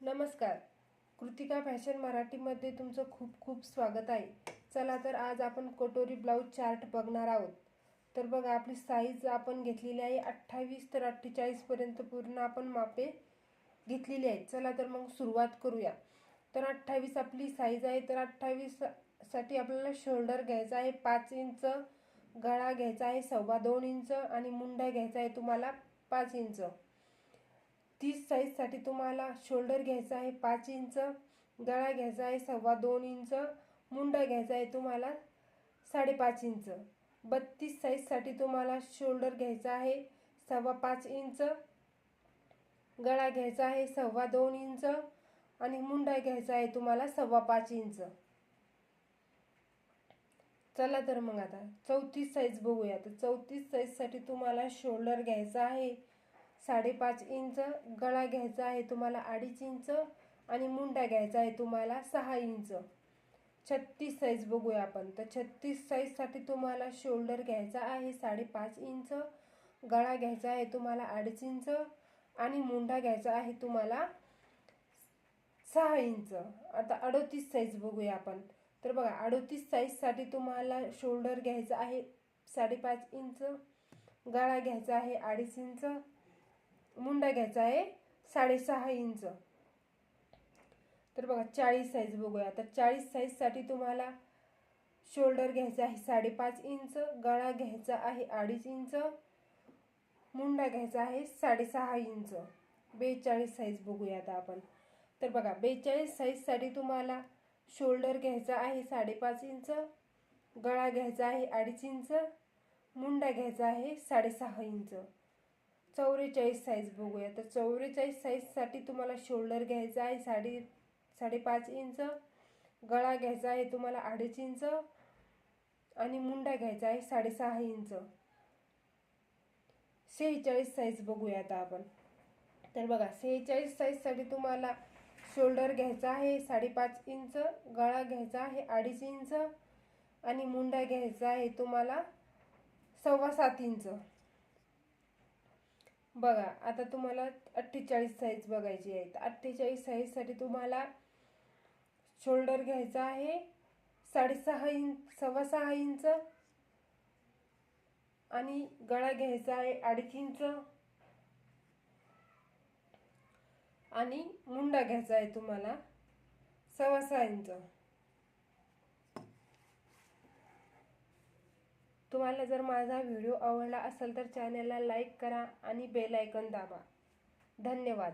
नमस्कार. कृतिका फॅशन मराठीमध्ये तुमचं खूप खूप स्वागत आहे. चला तर आज आपण कटोरी ब्लाऊज चार्ट बघणार आहोत. तर बघा आपली साईज आपण घेतलेली आहे अठ्ठावीस तर अठ्ठेचाळीसपर्यंत पूर्ण आपण मापे घेतलेली आहेत. चला तर मग सुरुवात करूया. तर अठ्ठावीस आपली साईज आहे तर अठ्ठावीससाठी आपल्याला शोल्डर घ्यायचा आहे पाच इंच गळा घ्यायचा आहे सव्वा दोन इंच आणि मुंडा घ्यायचा आहे तुम्हाला पाच इंच. तीस साईजसाठी तुम्हाला शोल्डर घ्यायचा आहे पाच इंच गळा घ्यायचा आहे सव्वा दोन इंच मुंडा घ्यायचा आहे तुम्हाला साडेपाच इंच बत्तीस साईजसाठी तुम्हाला शोल्डर घ्यायचा आहे सव्वा पाच इंच गळा घ्यायचा आहे सव्वा दोन इंच आणि मुंडा घ्यायचा आहे तुम्हाला सव्वा पाच इंच चला तर मग आता चौतीस साईज बघूया. तर चौतीस साईजसाठी तुम्हाला शोल्डर घ्यायचा आहे साडेपाच इंच गळा घ्यायचा आहे तुम्हाला अडीच इंच आणि मुंडा घ्यायचा आहे तुम्हाला सहा इंच. छत्तीस साईज बघूया आपण. तर छत्तीस साईजसाठी तुम्हाला शोल्डर घ्यायचा आहे साडेपाच इंच गळा घ्यायचा आहे तुम्हाला अडीच इंच आणि मुंडा घ्यायचा आहे तुम्हाला सहा इंच. आता अडोतीस साईज बघूया आपण. तर बघा अडोतीस साईजसाठी तुम्हाला शोल्डर घ्यायचा आहे साडेपाच इंच गळा घ्यायचा आहे अडीच इंच मुंडा घ्यायचा आहे साडेसहा इंच. तर बघा चाळीस साईज बघूया. तर चाळीस साईजसाठी तुम्हाला शोल्डर घ्यायचा आहे साडेपाच इंच गळा घ्यायचा आहे अडीच इंच मुंडा घ्यायचा आहे साडेसहा इंच. बेचाळीस साईज बघूया आता आपण. तर बघा बेचाळीस साईजसाठी तुम्हाला शोल्डर घ्यायचा आहे साडेपाच इंच गळा घ्यायचा आहे अडीच इंच मुंडा घ्यायचा आहे साडेसहा इंच. चौवेचाळीस साईज बघूया. तर चौवेचाळीस साईजसाठी तुम्हाला शोल्डर घ्यायचा आहे साडे साडेपाच इंच. गळा घ्यायचा आहे तुम्हाला अडीच इंच. आणि मुंडा घ्यायचा आहे साडेसहा इंच. सेहेचाळीस साईज बघूया आता आपण. तर बघा सेहेचाळीस साईजसाठी तुम्हाला शोल्डर घ्यायचा आहे साडेपाच इंच. गळा घ्यायचा आहे अडीच इंच. आणि मुंडा घ्यायचा आहे तुम्हाला सव्वा सात इंच. बघा आता तुम्हाला अठ्ठेचाळीस साईज बघायची आहे तर अठ्ठेचाळीस साईजसाठी तुम्हाला शोल्डर घ्यायचा आहे. साडेसहा इंच सव्वा सहा इंच आणि गळा घ्यायचा आहे अडीच इंच आणि मुंडा घ्यायचा आहे तुम्हाला सव्वा सहा इंच तुम्हाला जर माझा व्हिडिओ आवडला असेल तर चॅनलला लाईक करा आणि बेल आयकन दाबा. धन्यवाद.